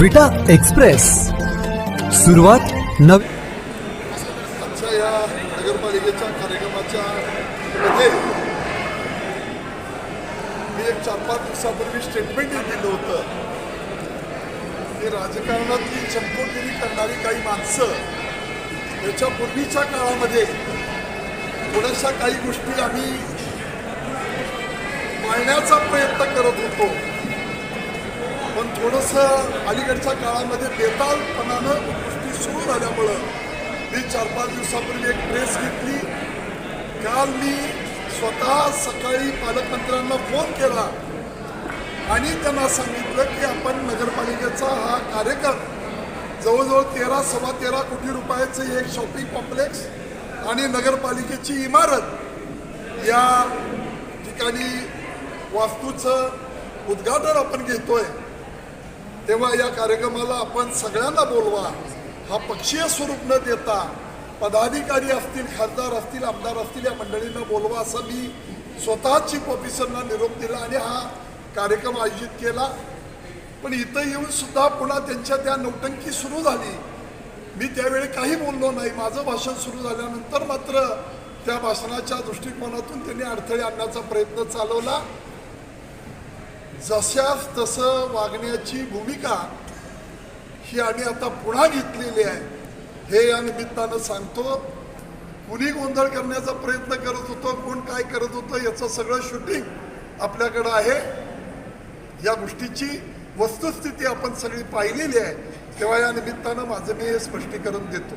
विटा एक्सप्रेस. सुरुवात नवी आजच्या या नगरपालिकेच्या कार्यक्रमाच्या मध्ये मी एक चार पाच दिवसापूर्वी स्टेटमेंट दिलं होतं. की राजकारणातली चमकोगिरी करणारी काही माणसं याच्या पूर्वीच्या काळामध्ये थोड्याशा काही गोष्टी आम्ही पाळण्याचा प्रयत्न करत होतो. पण थोडंसं अलीकडच्या काळामध्ये बेतालपणानं गोष्टी सुरू झाल्यामुळं मी चार पाच दिवसापूर्वी एक प्रेस घेतली. काल मी स्वतः सकाळी पालकमंत्र्यांना फोन केला आणि त्यांना सांगितलं की आपण नगरपालिकेचा हा कार्यक्रम जवळजवळ तेरा सव्वा तेरा कोटी रुपयाचं एक शॉपिंग कॉम्प्लेक्स आणि नगरपालिकेची इमारत या ठिकाणी वास्तूचं उद्घाटन आपण घेतोय. तेव्हा या कार्यक्रमाला आपण सगळ्यांना बोलवा. हा पक्षीय स्वरूप न देता पदाधिकारी असतील खासदार असतील आमदार असतील या मंडळींना बोलवा असं मी स्वतः चीफ ऑफिसरना निरोप दिला आणि हा कार्यक्रम आयोजित केला. पण इथं येऊन सुद्धा पुन्हा त्यांच्या त्या नौटंकी सुरू झाली. मी त्यावेळी काही बोललो नाही. माझं भाषण सुरू झाल्यानंतर मात्र त्या भाषणाच्या दृष्टिकोनातून त्यांनी अडथळे आणण्याचा प्रयत्न चालवला. जशास तसं वागण्याची भूमिका ही आम्ही आता पुन्हा घेतलेली आहे. हे या निमित्तानं सांगतो कुणी गोंधळ करण्याचा प्रयत्न करत होतो कोण काय करत होतं याचं सगळं शूटिंग आपल्याकडं आहे. या गोष्टीची वस्तुस्थिती आपण सगळी पाहिलेली आहे. तेव्हा या निमित्तानं माझं मी हे स्पष्टीकरण देतो.